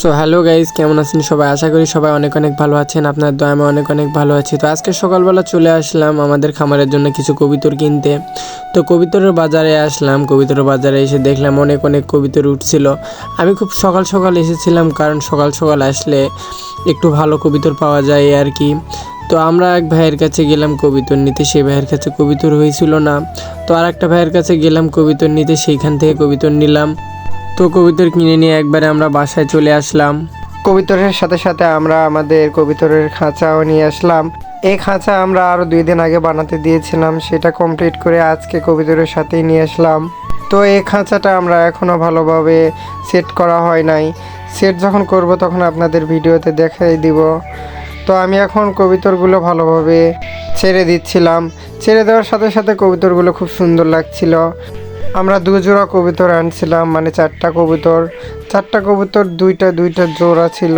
So hello guys কেমন আছেন সবাই? আশা করি সবাই অনেক অনেক ভালো আছেন। আপনার দয়া আমি অনেক অনেক ভালো আছি। তো আজকে সকালবেলা চলে আসলাম আমাদের খামারের জন্য কিছু কবিতর কিনতে। তো কবিতরের বাজারে আসলাম। কবিতরের বাজারে এসে দেখলাম অনেক অনেক কবিতর উঠছিল। আমি খুব সকাল সকাল এসেছিলাম কারণ সকাল সকাল আসলে একটু ভালো কবিতর পাওয়া যায় আর কি। তো আমরা এক ভাইয়ের কাছে গেলাম কবিতর নিতে। সেই ভাইয়ের কাছে কবিতর হয়েছিল না। তো আর একটা ভাইয়ের কাছে গেলাম কবিতর নিতে। সেইখান থেকে কবিতর নিলাম। তো কবিতর কিনে নিয়ে একবারে আমরা বাসায় চলে আসলাম। কবিতরের সাথে সাথে আমরা আমাদের কবিতরের খাঁচাও নিয়ে আসলাম। এই খাঁচা আমরা আরও দুই দিন আগে বানাতে দিয়েছিলাম, সেটা কমপ্লিট করে আজকে কবিতরের সাথেই নিয়ে আসলাম। তো এই খাঁচাটা আমরা এখনও ভালোভাবে সেট করা হয় নাই। সেট যখন করব তখন আপনাদের ভিডিওতে দেখাই দিব। তো আমি এখন কবিতরগুলো ভালোভাবে ছেড়ে দিচ্ছিলাম। ছেড়ে দেওয়ার সাথে সাথে কবিতরগুলো খুব সুন্দর লাগছিল। আমরা দু জোড়া কবুতর আনছিলাম মানে চারটা কবুতর। চারটা কবুতর, দুইটা দুইটা জোড়া ছিল।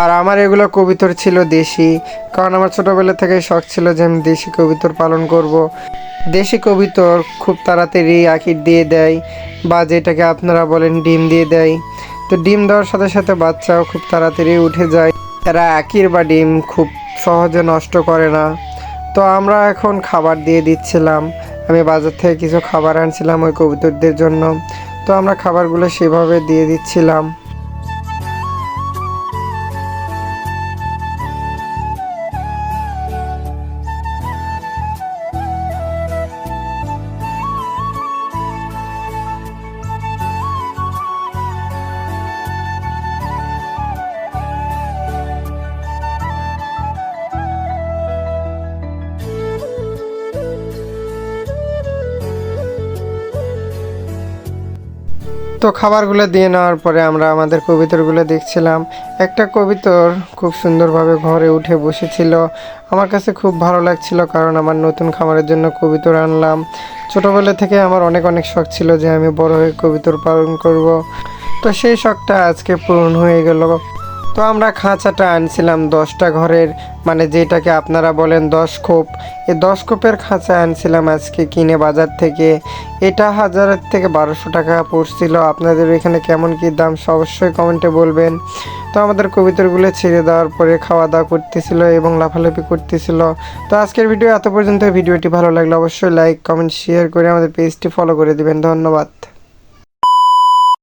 আর আমার এগুলো কবুতর ছিল দেশি, কারণ আমার ছোটোবেলা থেকে শখ ছিল যে আমি দেশি কবুতর পালন করব। দেশি কবুতর খুব তাড়াতাড়ি আখির দিয়ে দেয়, বা যেটাকে আপনারা বলেন ডিম দিয়ে দেয়। তো ডিম দেওয়ার সাথে সাথে বাচ্চাও খুব তাড়াতাড়ি উঠে যায়। এরা আকির বা ডিম খুব সহজে নষ্ট করে না। তো আমরা এখন খাবার দিয়ে দিচ্ছিলাম। আমি বাজার থেকে কিছু খাবার আনছিলাম ওই কবুতরদের জন্য। তো আমরা খাবারগুলো সেভাবে দিয়ে দিচ্ছিলাম। তো খাবারগুলো দিয়ে নেওয়ার পরে আমরা আমাদের কবিতরগুলো দেখছিলাম। একটা কবিতর খুব সুন্দরভাবে ঘরে উঠে বসেছিল। আমার কাছে খুব ভালো লাগছিল কারণ আমার নতুন খামারের জন্য কবিতর আনলাম। ছোটোবেলা থেকে আমার অনেক অনেক শখ ছিল যে আমি বড় হয়ে কবিতর পালন করব। তো সেই শখটা আজকে পূরণ হয়ে গেল। তো আমরা খাঁচাটা আনছিলাম দশটা ঘরের মানে যেটাকে আপনারা বলেন দশ খোপ। এই দশ খোপের খাঁচা আনছিলাম আজকে কিনে বাজার থেকে। এটা হাজারের থেকে বারোশো টাকা পড়ছিল। আপনাদের এখানে কেমন কি দাম অবশ্যই কমেন্টে বলবেন। তো আমাদের কবিতরগুলো ছেড়ে দেওয়ার পরে খাওয়া দাওয়া করতেছিল এবং লাফালাফি করতেছিল। তো আজকের ভিডিও এত পর্যন্ত। ভিডিওটি ভালো লাগলে অবশ্যই লাইক কমেন্ট শেয়ার করে আমাদের পেজটি ফলো করে দিবেন। ধন্যবাদ।